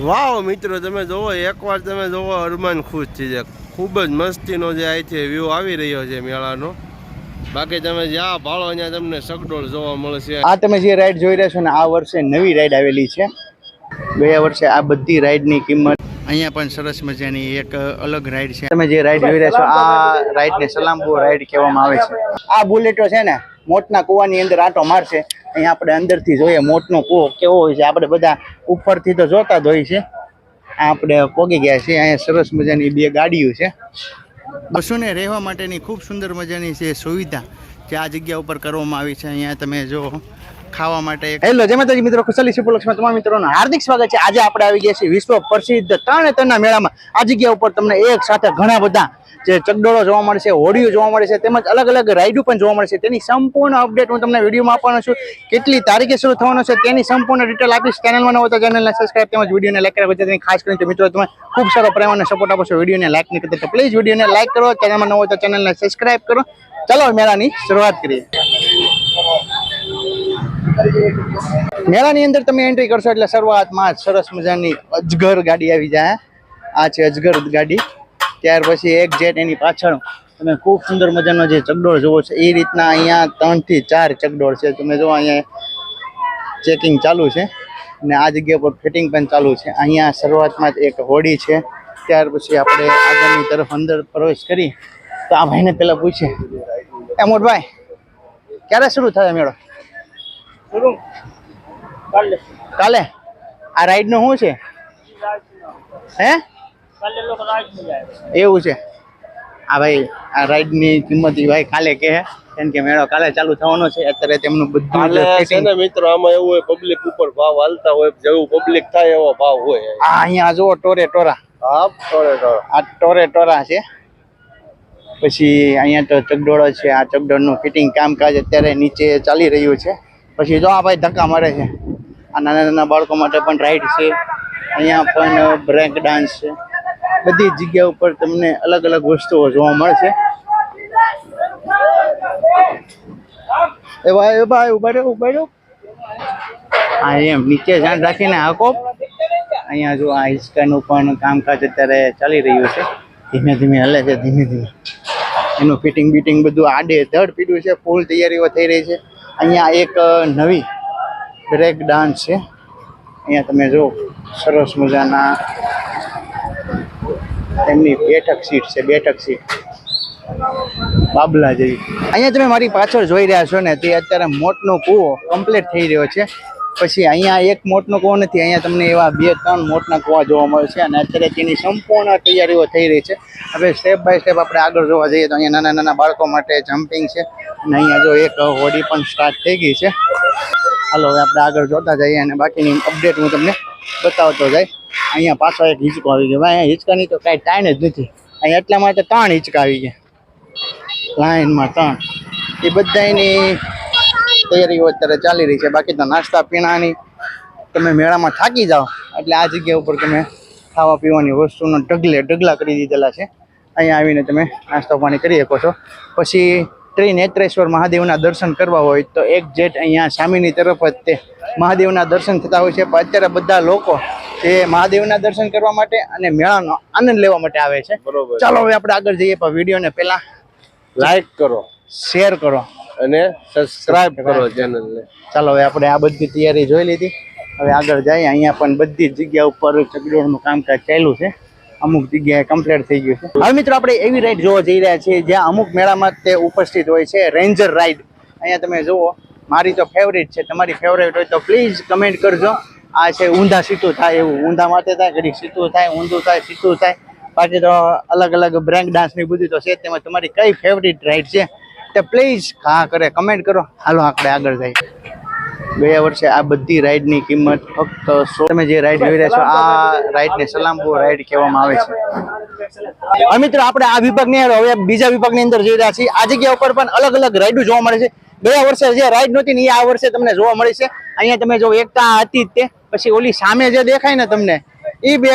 વાવ મિત્રો તમે જોવો એકવાર તમે જોવો અરમાન ખુશ થઈ જાય. ખૂબ જ મસ્તીનો જે અહીંથી વ્યૂ આવી રહ્યો છે મેળાનો. બાકી તમે જ્યાં ભાળો ત્યાં તમને સગડોળ જોવા મળશે. આ તમે જે રાઈડ જોઈ રહ્યા છો ને આ વર્ષે નવી રાઈડ આવેલી છે. ગયા વર્ષે આ બધી રાઈડની કિંમત. અહીંયા પણ સરસ મજાની એક અલગ રાઈડ છે. તમે જે રાઈડ જોઈ રહ્યા છો આ રાઈડને સલામપુર રાઈડ કહેવામાં આવે છે. આ બુલેટો છે ને મોટના કૂવાની અંદર આંટો મારશે. અહીંયા આપણે અંદરથી જોઈએ મોટનો કૂવો કેવો હોય છે. આપણે બધા ઉપરથી તો જોતા જ હોય છે. આપણે પોગી ગયા છીએ. અહીંયા સરસ મજાની બે ગાડીઓ છે. બસોને રહેવા માટેની ખૂબ સુંદર મજાની છે સુવિધા જે આ જગ્યા ઉપર કરવામાં આવી છે. અહીંયા તમે જો ખાવા માટે હેલો જય માતાજી મિત્રો. કુશલી સુપલક્ષમાં તમામ મિત્રોનું. હાર્દિક સ્વાગત છે. આજે આપણે આવી ગયા છીએ વિશ્વ પ્રસિદ્ધ ત્રણે ત્રણના મેળામાં. આ જગ્યા ઉપર તમને એક સાથે ઘણા બધા જે ચકડોળો જોવા મળશે હોડીઓ જોવા મળે છે, તેમજ અલગ અલગ રાઈડો પણ જોવા મળશે તેની સંપૂર્ણ અપડેટ હું તમને વિડીયોમાં આપવાનો છું. કેટલી તારીખે શરૂ થવાનો છે તેની સંપૂર્ણ ડિટેલ આપીશ. ચેનલમાં નવો તો ચેનલને સબસ્ક્રાઈબ તેમજ વિડીયોને લાઈક કરવા તેની ખાસ કરીને મિત્રો તમે ખૂબ સારો પ્રેમ અને સપોર્ટ આપો છો. વિડીયોને લાઈક નહીં કરતા તો પ્લીઝ વિડીયોને લાઈક કરો. ચેનલમાં નવો તો ચેનલને સબસ્ક્રાઈબ કરો. ચાલો મેળાની શરૂઆત કરીએ. મેળાની અંદર તમે એન્ટ્રી કરશો એટલે શરૂઆતમાં સરસ મજાની અજગર ગાડી આવી જાય. આ છે અજગર ગાડી. ત્યાર પછી એક જેટ એની પાછળ તમે ખૂબ સુંદર મજાનો જે ચકડોળ જોવો છો એ રીતના અહીંયા ત્રણથી ચાર ચકડોળ છે. તમે જો અહીંયા ચેકિંગ ચાલુ છે અને આ જગ્યા પર ફિટિંગ પણ ચાલુ છે. અહીંયા શરૂઆતમાં જ એક હોડી છે. ત્યાર પછી આપણે આગળની તરફ અંદર પ્રવેશ કરી તો આ ભાઈને પહેલાં પૂછીએ એ મોટભાઈ ક્યારે શરૂ થાય મેળો? કાલે. આ રાઈડનું શું છે? હે? એવું છે? આ ભાઈ આ રાઈડની કિંમત ભાઈ કાલે કે કેમ કે મેળો કાલે ચાલુ થવાનો છે અત્યારે તેમનું બધું છે ને મિત્રો આમાં એવું હોય પબ્લિક ઉપર ભાવ હાલતા હોય જેવું પબ્લિક થાય એવો ભાવ હોય. આ અહીંયા જુઓ ટોરે ટોરા. હા ટોરે ટોરા. આ ટોરે ટોરા છે. પછી અહીંયા તો ચગડોળો છે આ ચગડોળનું ફિટિંગ કામકાજ અત્યારે નીચે ચાલી રહ્યું છે. પછી જો આ ભાઈ ધક્કા મારે છે. આ નાના નાના બાળકો માટે પણ રાઈડ છે. અહીંયા પણ બ્રેક ડાન્સ છે. બધી જગ્યા ઉપર તમને અલગ અલગ વસ્તુઓ જોવા મળશે. એ ભાઈ એ ભાઈ, ઊભા રહ્યો ઊભા રહ્યો હા એમ, નીચે જાણ રાખીને હાકો. અહીંયા જો આ હિસ્કાનું પણ કામકાજ અત્યારે ચાલી રહ્યું છે. ધીમે ધીમે હલે છે, ધીમે ધીમે. એનું ફિટિંગ બીટિંગ બધું આડે ધડ પીડ્યું છે, ફૂલ તૈયારીઓ થઈ રહી છે. અહીંયા એક નવી બ્રેક ડાન્સ છે. અહીંયા તમે જો સરસ મજાના એમની બેઠક સીટ છે, બેઠક સીટ. બાબલા જેવી. અહીંયા તમે મારી પાછળ જોઈ રહ્યા છો ને, તે અત્યારે મોટનો કૂવો કમ્પ્લીટ થઈ રહ્યો છે. પછી અહીંયા એક મોટનો કૂવો નથી, અહીંયા તમને એવા બે, ત્રણ મોટના કૂવા જોવા મળે છે અને અત્યારે તેની સંપૂર્ણ તૈયારીઓ થઈ રહી છે. હવે સ્ટેપ બાય સ્ટેપ આપણે આગળ જોવા જઈએ તો અહીંયા નાના નાના બાળકો માટે જમ્પિંગ છે અને અહીંયા જો એક હોડી પણ સ્ટાર્ટ થઈ ગઈ છે. હાલો, હવે આપણે આગળ જોતા જઈએ અને બાકીની અપડેટ હું તમને બતાવતો જાય. અહીંયા પાછો એક હિંચકો આવી ગયો. અહીંયા હિંચકાની તો કાંઈ ટાઈમ જ નથી. અહીંયા એટલા માટે ત્રણ હિંચકા આવી ગયા. લાઈનમાં ત્રણ. એ બધાની તૈયારીઓ અત્યારે ચાલી રહી છે. બાકી તો નાસ્તા પીણાની તમે મેળામાં થાકી જાઓ. એટલે આ જગ્યા ઉપર તમે ખાવા પીવાની વસ્તુનો ઢગલે ઢગલા કરી દીધેલા છે. અહીંયા આવીને તમે નાસ્તો પાણી કરી શકો છો. પછી શ્રી નેત્રેશ્વર મહાદેવના દર્શન કરવા હોય તો એક જેટ અહીંયા સામેની તરફ જ તે મહાદેવના દર્શન થતા હોય છે. પણ અત્યારે બધા લોકો તે મહાદેવના દર્શન કરવા માટે અને મેળાનો આનંદ લેવા માટે આવે છે. બરોબર. ચાલો હવે આપણે આગળ જઈએ પણ વિડીયોને પહેલા લાઈક કરો. શેર કરો. અને સબસ્ક્રાઇબ કરો ચેનલને ચાલો હવે આપણે આ બધી તૈયારી જોઈ લીધી. હવે આગળ જઈએ. અહીંયા પણ બધી જગ્યા ઉપર ચકડોળનું કામકાજ ચાલ્યું છે. અમુક જગ્યાએ કમ્પ્લીટ થઈ ગયું છે. હવે મિત્રો આપણે એવી રાઈડ જોવા જઈ રહ્યા છીએ, જ્યાં અમુક મેળામાં તે ઉપસ્થિત હોય છે રેન્જર રાઈડ અહીંયા તમે જુઓ, મારી તો ફેવરેટ છે, તમારી ફેવરેટ હોય તો પ્લીઝ કમેન્ટ કરજો. આ છે ઊંધા સીતું થાય એવું. ઊંધા માટે થાય, ઘડીક સીતું થાય, ઊંધું થાય સીતું થાય. બાકી તો અલગ અલગ બ્રેક ડાન્સની બધું તો છે. તેમાં તમારી કઈ ફેવરિટ રાઈડ છે તે પ્લીઝ હા કરે કમેન્ટ કરો. હાલો, આપણે આગળ જઈએ. ગયા વર્ષે આ બધી રાઈડની કિંમત ફક્ત સો તમે જે રાઈડ જોઈ રહ્યા છો, આ રાઈડને સલામપુર રાઈડ કહેવામાં આવે છે. હવે મિત્રો, આપણે આ વિભાગની હવે બીજા વિભાગની અંદર જોઈ રહ્યા છીએ. આ જગ્યા ઉપર પણ અલગ અલગ રાઈડો જોવા મળે છે. ગયા વર્ષે જે રાઈડ નહોતી ને એ આ વર્ષે તમને જોવા મળી છે. અહીંયા તમે જો એકતા હતી તે. પછી ઓલી સામે જે દેખાય ને તમને એ બે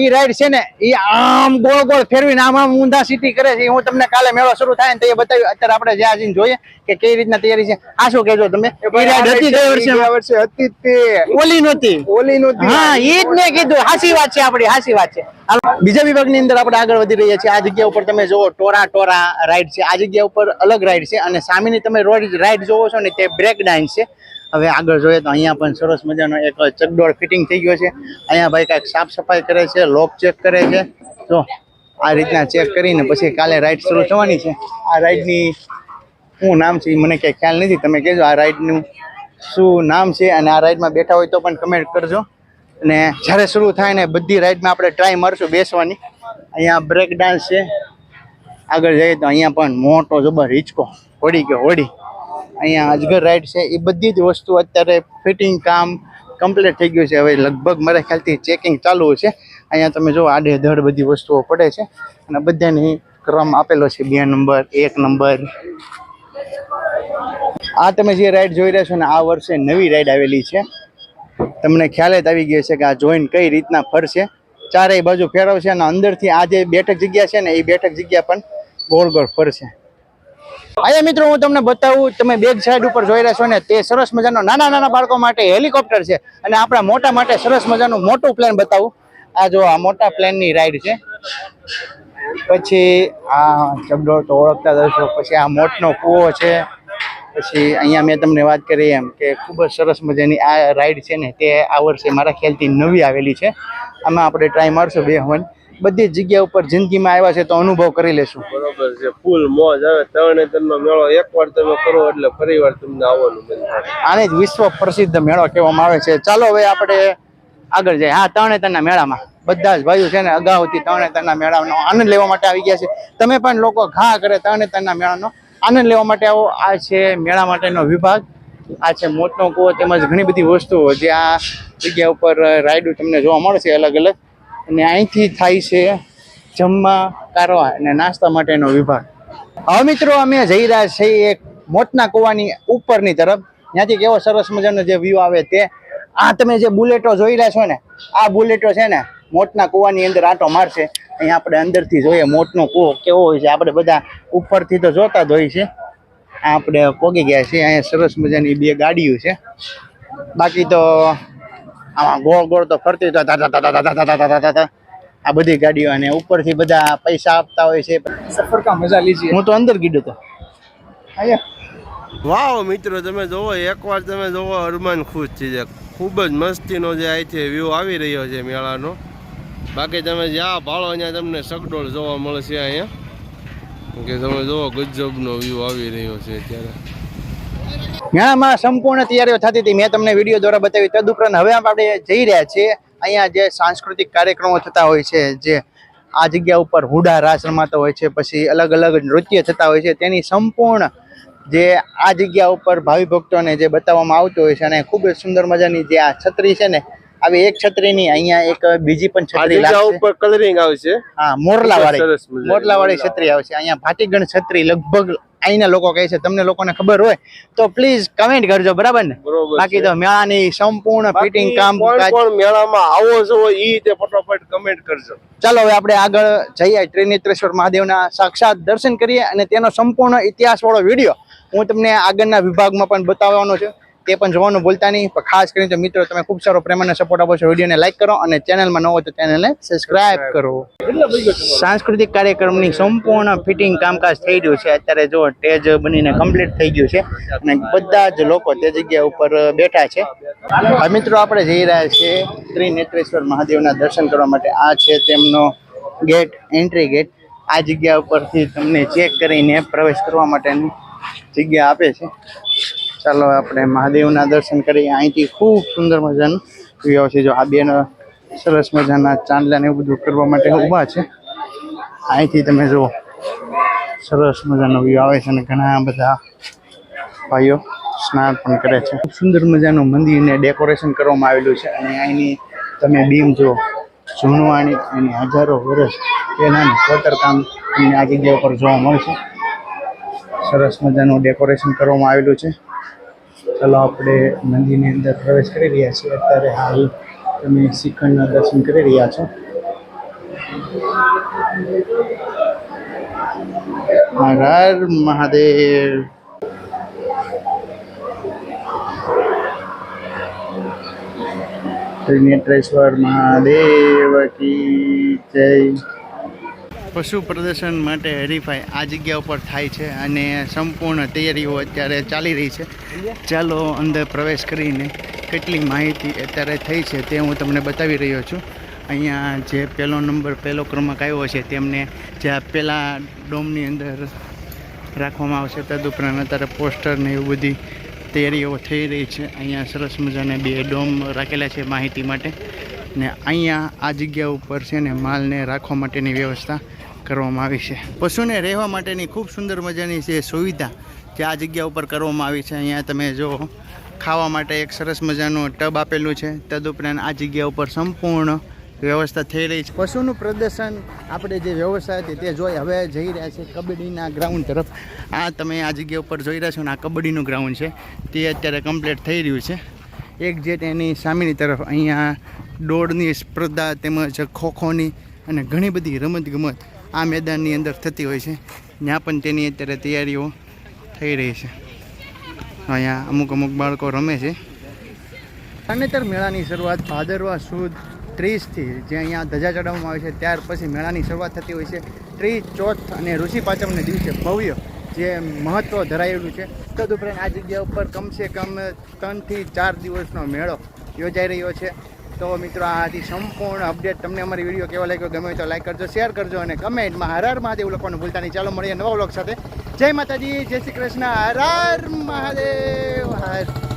ઈ રાઈડ છે ને ઈ આમ ગોળ ગોળ ફેરવીને આમ આમ ઊંધા સીટી કરે છે. હું તમને કાલે મેળો શરૂ થાય ને તો એ બતાવ્યું. અત્યારે આપણે જ્યાં જઈને જોઈએ કે કઈ રીતના તૈયારી છે. આ શું કહેજો તમે? ઈ રાઈડ હતી ગઈ વર્ષે વર્ષે હતી તે. ઓલી નહોતી. ઓલી નહોતી. હા ઈ જ મેં કીધું. હાસી વાત છે આપણી હાસી વાત છે. બીજા વિભાગની અંદર આપણે આગળ વધી રહ્યા છીએ. આ જગ્યા ઉપર તમે જોવો ટોરા ટોરા રાઈડ છે. આ જગ્યા ઉપર અલગ રાઈડ છે અને સામેની તમે રોડ રાઈડ જોવો છો ને તે બ્રેક ડાન્સ છે. હવે આગળ જોઈએ તો અહીંયા પણ સરસ મજાનો એક ચકડોળ ફિટિંગ થઈ ગયો છે. અહીંયા ભાઈ કાંઈક સાફ સફાઈ કરે છે, લોક ચેક કરે છે. જો, આ રીતના ચેક કરીને પછી કાલે રાઈડ શરૂ થવાની છે. આ રાઈડની શું નામ છે એ મને કંઈ ખ્યાલ નથી. તમે કહેજો આ રાઈડનું શું નામ છે અને આ રાઈડમાં બેઠા હોય તો પણ કમેન્ટ કરજો. અને જ્યારે શરૂ થાય ને બધી રાઈડમાં આપણે ટ્રાય મારશું બેસવાની. અહીંયા બ્રેક ડાન્સ છે. આગળ જઈએ તો અહીંયા પણ મોટો જબર હિંચકો હોડી કે હોડી અહીંયા અજગર રાઈડ છે. એ બધી જ વસ્તુ અત્યારે ફિટિંગ કામ કમ્પ્લીટ થઈ ગયું છે. હવે લગભગ મારા ખ્યાલથી ચેકિંગ ચાલુ છે. અહીંયા તમે જો આડે ધડ બધી વસ્તુઓ પડે છે. અને બધાની ક્રમ આપેલો છે. બે નંબર, એક નંબર. આ તમે જે રાઈડ જોઈ રહ્યા છો ને, આ વર્ષે નવી રાઈડ આવેલી છે. તમને ખ્યાલ જ આવી ગયો છે કે આ જોઈન કઈ રીતના ફરશે ચારેય બાજુ ફેરવશે અને અંદરથી આ જે બેઠક જગ્યા છે ને, એ બેઠક જગ્યા પણ ગોળ ગોળ ફરશે. અહીંયા મિત્રો, હું તમને બતાવું, તમે બેગ સાઈડ ઉપર જોઈ રહ્યા છો ને, તે સરસ મજાનો નાના નાના બાળકો માટે હેલિકોપ્ટર છે. અને આપણા મોટા માટે સરસ મજાનું મોટું પ્લેન બતાવું. આ જો, આ મોટા પ્લેનની રાઈડ છે. પછી આ ચબડો તો ઓળખતા દર્શો પછી આ મોટનો કૂવો છે. પછી અહીંયા મેં તમને વાત કરી એમ કે ખૂબ જ સરસ મજાની આ રાઈડ છે ને, તે આ વર્ષે મારા ખ્યાલથી નવી આવેલી છે. આમાં આપણે ટ્રાય મારશું બે હવન. બધી જગ્યા ઉપર જિંદગીમાં આવ્યા છે તો અનુભવ કરી લેશું. બરોબર છે. ફૂલ મોજ આવે. તરણેતરનો મેળો એકવાર તમે કરો એટલે ફરીવાર તમને આવવાનું મન થાય. આને જ વિશ્વ પ્રસિદ્ધ મેળો કહેવામાં આવે છે. ચાલો હવે આપણે આગળ જઈએ. હા તરણેતરના મેળામાં. બધા જ ભાઈઓ છે ને અગાઉથી તરણેતરના મેળાનો આનંદ લેવા માટે આવી ગયા છે. તમે પણ લોકો ઘા કરે તરણેતરના મેળાનો આનંદ લેવા માટે આવો. આ છે મેળા માટેનો વિભાગ. આ છે મોતનો કૂવો તેમજ ઘણી બધી વસ્તુઓ જે આ જગ્યા ઉપર રાયડું તમને જોવા મળશે અલગ અલગ અને અહીંથી થાય છે જમવા, કારવા અને નાસ્તા માટેનો વિભાગ. હવે મિત્રો, અમે જઈ રહ્યા છીએ એક મોટના કૂવાની ઉપરની તરફ. ત્યાંથી કેવો સરસ મજાનો જે વ્યૂ આવે તે. આ તમે જે બુલેટો જોઈ રહ્યા છો ને, આ બુલેટો છે ને મોટના કૂવાની અંદર આંટો મારશે. અહીંયા આપણે અંદરથી જોઈએ મોટનો કૂવો કેવો હોય છે. આપણે બધા ઉપરથી તો જોતા જ હોય છે આપણે પોગી ગયા છીએ. અહીંયા સરસ મજાની બે ગાડીઓ છે. બાકી તો આમાં ગોળ ગોળ તો ફરતી તો આ બધી ગાડીઓ અને ઉપરથી બધા પૈસા આપતા હોય છે. સફર કા મજા લીધી હું તો અંદર ગીડ્યો તો. વાહ મિત્રો તમે જોવો એકવાર તમે જોવો અરમાન ખુશ થઈ જાય. ખૂબ જ મસ્તીનો જે અહીંથી વ્યૂ આવી રહ્યો છે મેળાનો. બાકી તમે જ્યાં ભાળો અહીંયા તમને સગડોળ જોવા મળશે અહીંયા. કે તમે જોવો ગજબનો વ્યૂ આવી રહ્યો છે અત્યારે. મેળામાં સંપૂર્ણ તૈયારીઓ થતી હતી. મેં તમને વીડિયો દ્વારા બતાવી. તદુપરાંત હવે આપણે જઈ રહ્યા છીએ. અહીંયા જે સાંસ્કૃતિક કાર્યક્રમો થતા હોય છે જે આ જગ્યા ઉપર હુડા રાસ રમાતા હોય છે પછી અલગ અલગ નૃત્ય થતા હોય છે તેની સંપૂર્ણ જે આ જગ્યા ઉપર ભાવિ ભક્તોને જે બતાવવામાં આવતું હોય છે અને ખૂબ જ સુંદર મજાની જે આ છત્રી છે ને આવી એક છત્રીની અહીંયા એક બીજી પણ છત્રી ઉપર કલરિંગ આવશે. હા મોરલા વાળી સરસ મજાની. મોરલા વાળી છત્રી આવશે. અહીંયા ભાટીગણ છત્રી લગભગ અહીંના લોકો કહે છે તમને લોકોને ખબર હોય તો પ્લીઝ કમેન્ટ કરજો બરાબર ને? બાકી. તો મેળાની સંપૂર્ણ ફિટિંગ કામ મેળામાં આવો છો એ રીતે ફટાફટ કમેન્ટ કરજો. ચાલો હવે આપણે આગળ જઈએ. ત્રિનેત્રેશ્વર મહાદેવના સાક્ષાત દર્શન કરીએ અને તેનો સંપૂર્ણ ઇતિહાસ વાળો વીડિયો હું તમને આગળના વિભાગમાં પણ બતાવવાનો છે. તે પણ જોવાનું ભૂલતા નહીં. પણ ખાસ કરીને મિત્રો, તમે ખૂબ સારો પ્રેમ અને સપોર્ટ આપો છો. વિડીયોને લાઈક કરો અને ચેનલમાં ન તો ચેનલને સબસ્ક્રાઇબ કરો. સાંસ્કૃતિક કાર્યક્રમની સંપૂર્ણ ફિટિંગ કામકાજ થઈ રહ્યું છે. અત્યારે જો સ્ટેજ બનીને કમ્પ્લીટ થઈ ગયું છે. અને બધા જ લોકો તે જગ્યા ઉપર બેઠા છે. મિત્રો, આપણે જઈ રહ્યા છીએ ત્રિનેત્રેશ્વર મહાદેવના દર્શન કરવા માટે. આ છે તેમનો ગેટ એન્ટ્રી ગેટ આ જગ્યા ઉપરથી તમને ચેક કરીને પ્રવેશ કરવા માટેની જગ્યા આપે છે. ચાલો આપણે મહાદેવના દર્શન કરીએ. અહીંથી ખૂબ સુંદર મજાનું વ્યૂ છે. જો આ બેન સરસ મજાના ચાંદલાને એવું બધું કરવા માટે ઊભા છે. અહીંથી તમે જુઓ, સરસ મજાનો વ્યૂ આવે છે અને ઘણા બધા ભાઈઓ સ્નાન પણ કરે છે. ખૂબ સુંદર મજાનું મંદિરને ડેકોરેશન કરવામાં આવેલું છે અને અહીંની તમે બીમ જુઓ, જૂનવાણી અને હજારો વર્ષ પહેલાંની કોતરકામ તમને આ જગ્યા ઉપર જોવા મળશે. સરસ મજાનું ડેકોરેશન કરવામાં આવેલું છે. ચાલો આપણે મંદિરની અંદર પ્રવેશ કરી રહ્યા છીએ. અત્યારે હાલ તમે શ્રીખંડના દર્શન કરી રહ્યા છો. હર મહાદેવ. ત્રિનેત્રેશ્વર મહાદેવ કી જય. પશુ પ્રદર્શન માટે હરીફાઈ આ જગ્યા ઉપર થાય છે અને સંપૂર્ણ તૈયારીઓ અત્યારે ચાલી રહી છે. ચાલો અંદર પ્રવેશ કરીને કેટલી માહિતી અત્યારે થઈ છે તે હું તમને બતાવી રહ્યો છું. અહીંયા જે પહેલો નંબર, પહેલો ક્રમાંક આવ્યો છે તેમને જે આ પહેલાં ડોમની અંદર રાખવામાં આવશે, તદુપરાંત અત્યારે પોસ્ટર ને એવું બધી તૈયારીઓ થઈ રહી છે. અહીંયા સરસ મજાને બે ડોમ રાખેલા છે માહિતી માટે. ને અહીંયા આ જગ્યા ઉપર છે ને માલને રાખવા માટેની વ્યવસ્થા કરવામાં આવી છે. પશુને રહેવા માટેની ખૂબ સુંદર મજાની છે સુવિધા જે આ જગ્યા ઉપર કરવામાં આવી છે. અહીંયા તમે જો ખાવા માટે એક સરસ મજાનું ટબ આપેલું છે. તદુપરાંત આ જગ્યા ઉપર સંપૂર્ણ વ્યવસ્થા થઈ રહી છે. પશુનું પ્રદર્શન આપણે જે વ્યવસ્થા હતી તે જોઈ હવે જઈ રહ્યા છે કબડ્ડીના ગ્રાઉન્ડ તરફ. આ તમે આ જગ્યા ઉપર જોઈ રહ્યા છો ને આ કબડ્ડીનું ગ્રાઉન્ડ છે. તે અત્યારે કમ્પ્લીટ થઈ રહ્યું છે. એક જેટ એની સામેની તરફ અહીંયા દોડની સ્પર્ધા તેમજ ખોખોની અને ઘણી બધી રમત ગમત આ મેદાનની અંદર થતી હોય છે. ત્યાં પણ તેની અત્યારે તૈયારીઓ થઈ રહી છે. અહીંયા અમુક અમુક બાળકો રમે છે. તરણેતર મેળાની શરૂઆત ભાદરવા સુદ ત્રીસથી, જે અહીંયા ધજા ચડાવવામાં આવે છે, ત્યાર પછી મેળાની શરૂઆત થતી હોય છે. ત્રીસ ચોથ અને ઋષિ પાંચમને દિવસે ભવ્ય જે મહત્ત્વ ધરાયેલું છે. તદુપરાંત આ જગ્યા ઉપર કમસે કમ ત્રણથી ચાર દિવસનો મેળો યોજાઈ રહ્યો છે. તો મિત્રો, આથી સંપૂર્ણ અપડેટ તમને અમારી વીડિયો કેવો લાગ્યો ગમે તો લાઈક કરજો શેર કરજો અને કમેન્ટમાં હર હર મહાદેવ લખવાનું ભૂલતા નહીં. ચાલો મળીએ નવા વ્લોગ સાથે. જય માતાજી, જય શ્રી કૃષ્ણ. હર હર મહાદેવ, હર.